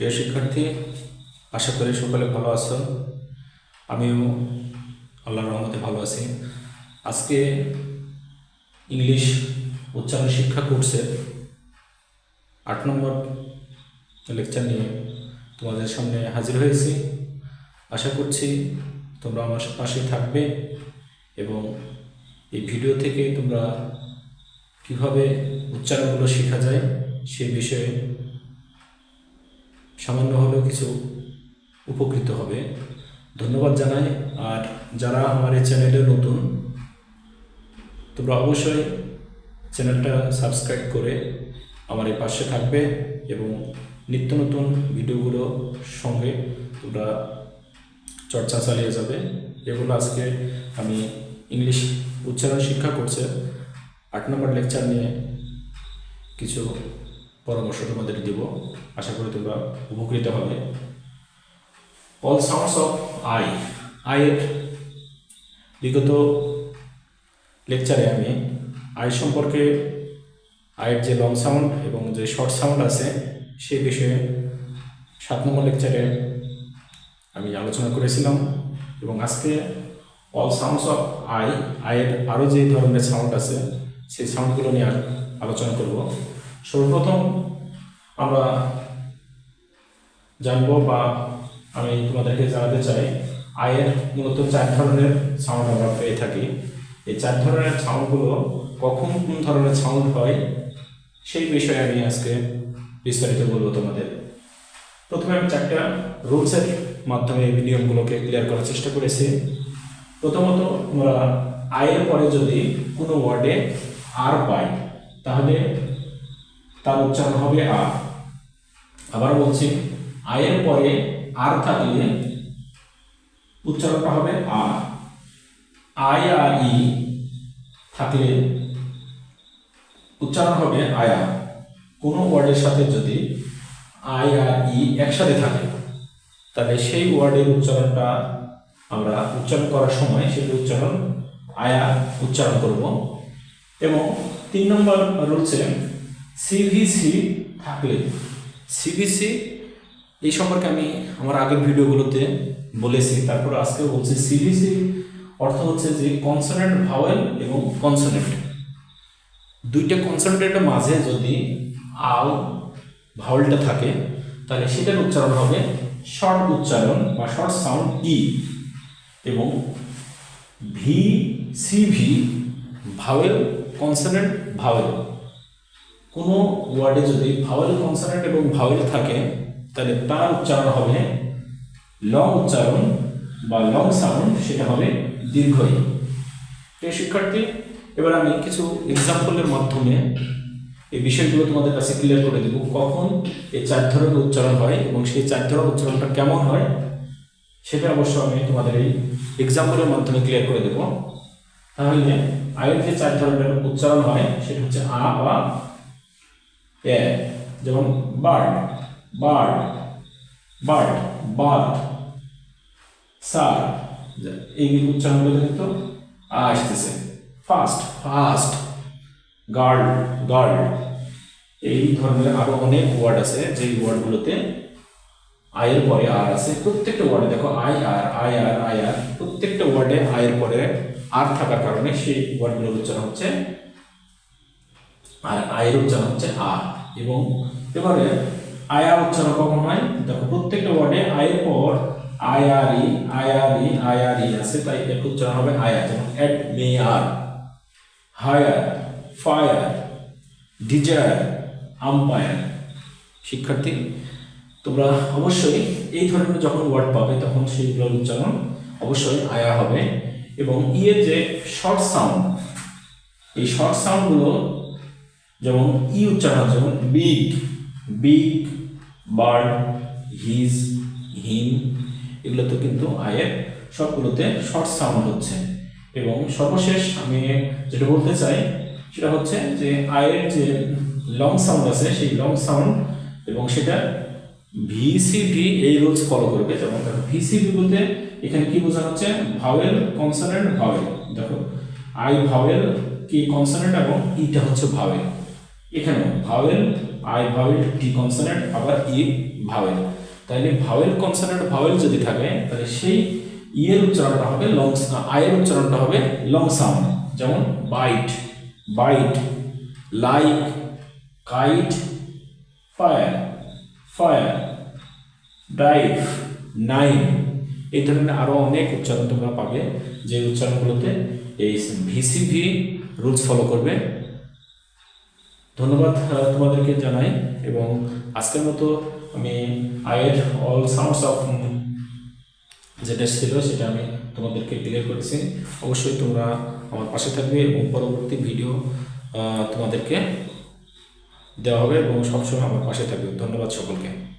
প্রিয় শিক্ষার্থী, আশা করি সকলে ভালো আছো। আমিও আল্লাহর রহমতে ভালো আছি। আজকে ইংলিশ উচ্চারণ শিক্ষা কোর্সের আট নম্বর লেকচার নিয়ে তোমাদের সামনে হাজির হয়েছি। আশা করছি তোমরা আমার পাশে থাকবে এবং এই ভিডিও থেকে তোমরা কীভাবে উচ্চারণগুলো শেখা যায় সে বিষয়ে সামান্য হলেও কিছু উপকৃত হবে। ধন্যবাদ জানাই। আর যারা আমার এই চ্যানেলে নতুন, তোমরা অবশ্যই চ্যানেলটা সাবস্ক্রাইব করে আমার এই পাশে থাকবে এবং নিত্য নতুন ভিডিওগুলো সঙ্গে তোমরা চর্চা চালিয়ে যাবে। এগুলো আজকে আমি ইংলিশ উচ্চারণ শিক্ষা করছে আট নম্বর লেকচার নিয়ে কিছু পরামর্শ তোমাদের দিব। আশা করি তোমরা উপকৃত হবে। অল সাউন্ডস অফ আই আইয়ের বিগত লেকচারে আমি আই সম্পর্কে আয়ের যে লং সাউন্ড এবং যে শর্ট সাউন্ড আছে সেই বিষয়ে সাত নম্বর লেকচারে আমি আলোচনা করেছিলাম এবং আজকে অল সাউন্ডস অফ আই আয়ের আরও যে ধরনের সাউন্ড আছে, সেই সাউন্ডগুলো নিয়ে আলোচনা করব। সর্বপ্রথম আমরা জানব বা আমি তোমাদেরকে জানাতে চাই, আয়ের মূলত চার ধরনের সাউন্ড আমরা পেয়ে থাকি। এই চার ধরনের সাউন্ডগুলো কখন কোন ধরনের সাউন্ড হয় সেই বিষয়ে আমি আজকে বিস্তারিত বলব তোমাদের। প্রথমে আমি চারটা রুলসের মাধ্যমে এই নিয়মগুলোকে ক্লিয়ার করার চেষ্টা করেছি। প্রথমত আমরা আয়ের পরে যদি কোনো ওয়ার্ডে আর পাই তাহলে তার উচ্চারণ হবে আ। আবার বলছি, আয়ের পরে আর থাকলে উচ্চারণটা হবে আ। আই আর ই থাকলে উচ্চারণ হবে আয়া। কোনো ওয়ার্ডের সাথে যদি আই আর ই একসাথে থাকে, তাহলে সেই ওয়ার্ডের উচ্চারণটা আমরা উচ্চারণ করার সময় সেটি উচ্চারণ আয়া উচ্চারণ করব। এবং তিন নম্বর রুলসে সিভিসি থাকলে সিভিসি এই সম্পর্কে আমি আমার আগের ভিডিওগুলোতে বলেছি, তারপর আজকে বলছি সিভিসি অর্থ হচ্ছে যে কনসোনেন্ট ভাওয়েল এবং কনসোনেন্ট দুইটা কনসোনেন্টের মাঝে যদি আল ভাওয়েলটা থাকে, তাহলে সেটার উচ্চারণ হবে শর্ট উচ্চারণ বা শর্ট সাউন্ড ই এবং V C V vowel consonant vowel কোনো ওয়ার্ডে যদি ভাওয়েল কনসোনেন্ট এবং ভাওয়েল থাকে, তাহলে তার উচ্চারণ হবে লং উচ্চারণ বা লং সাউন্ড সেটা হবে দীর্ঘই। প্রিয় শিক্ষার্থী, এবার আমি কিছু এক্সাম্পলের মাধ্যমে এই বিষয়গুলো তোমাদের কাছে ক্লিয়ার করে দেব। কখন এই চার ধরনের উচ্চারণ হয় এবং সেই চার ধরনের উচ্চারণটা কেমন হয়, সেটা অবশ্য আমি তোমাদের এই এক্সাম্পলের মাধ্যমে ক্লিয়ার করে দেব। তাহলে আয়ের যে চার ধরনের উচ্চারণ হয়, সেটা হচ্ছে আ বা যেমন bird bird bird bird sir এই উচ্চারণগুলো কিন্তু আসতেছে। First first, guard guard. এই ধরনের আরও অনেক ওয়ার্ড আছে, যেই ওয়ার্ডগুলোতে আয়ের পরে আর আছে। প্রত্যেকটা ওয়ার্ডে দেখো, I, R I R I, R. প্রত্যেকটা ওয়ার্ডে আয়ের পরে আর থাকার কারণে সেই ওয়ার্ডগুলোর উচ্চারণ হচ্ছে আর আয়ের উচ্চারণ হচ্ছে আ। এবং এবারে আয়া উচ্চারণ কখন হয়? দেখো, প্রত্যেকটা ওয়ার্ডে আয়ের পর ই আই আর আছে, তাই এর উচ্চারণ হবে আয়া। যেমন অ্যাট মে আর হায়ার ফায়ার ডিজায়ার আম্পায়ার শিক্ষার্থী, তোমরা অবশ্যই এই ধরনের যখন ওয়ার্ড পাবে, তখন সেইগুলোর উচ্চারণ অবশ্যই আয়া হবে। এবং ইয়ের যে শর্ট সাউন্ড এই শর্ট সাউন্ডগুলো যেমন ই উচ্চারণ, যেমন big big bird his him এগুলোতে কিন্তু আয়ের সবগুলোতে শর্ট সাউন্ড হচ্ছে। এবং সর্বশেষ আমি যেটা বলতে চাই, সেটা হচ্ছে যে আয়ের যে লং সাউন্ড আছে, সেই লং সাউন্ড এবং সেটা ভিসিভি এই রুলস ফলো করবে। যেমন দেখো ভিসিভি বলতে এখানে কি বোঝানো হচ্ছে? ভাওয়েল কনসোনেন্ট ভাওয়েল দেখো আই ভাওয়েল কি কনসোনেন্ট এবং ইটা হচ্ছে ভাওয়েল এখানে vowel I vowel T consonant আবার ই ভাওয়েল তাহলে ভাওয়েল কনসোনেন্ট ভাওয়েল যদি থাকে, তাহলে সেই ই এর উচ্চারণটা হবে লং আই এর উচ্চারণটা হবে লং সাউন্ড যেমন bite bite like kite fire fire dive nine এই ধরনের আরও অনেক উচ্চারণ তোমরা পাবে। যে উচ্চারণগুলোতে এই ভিসিভি রুলস ফলো করবে। ধন্যবাদ তোমাদেরকে জানাই এবং আজকের মতো আমি আয়ের অল সাউন্ডস অফ যেটা ছিল সেটা আমি তোমাদেরকে ক্লিয়ার করেছি। অবশ্যই তোমরা আমার পাশে থাকবে এবং পরবর্তী ভিডিও তোমাদেরকে দেওয়া হবে এবং সবসময় আমার পাশে থাকবে। ধন্যবাদ সকলকে।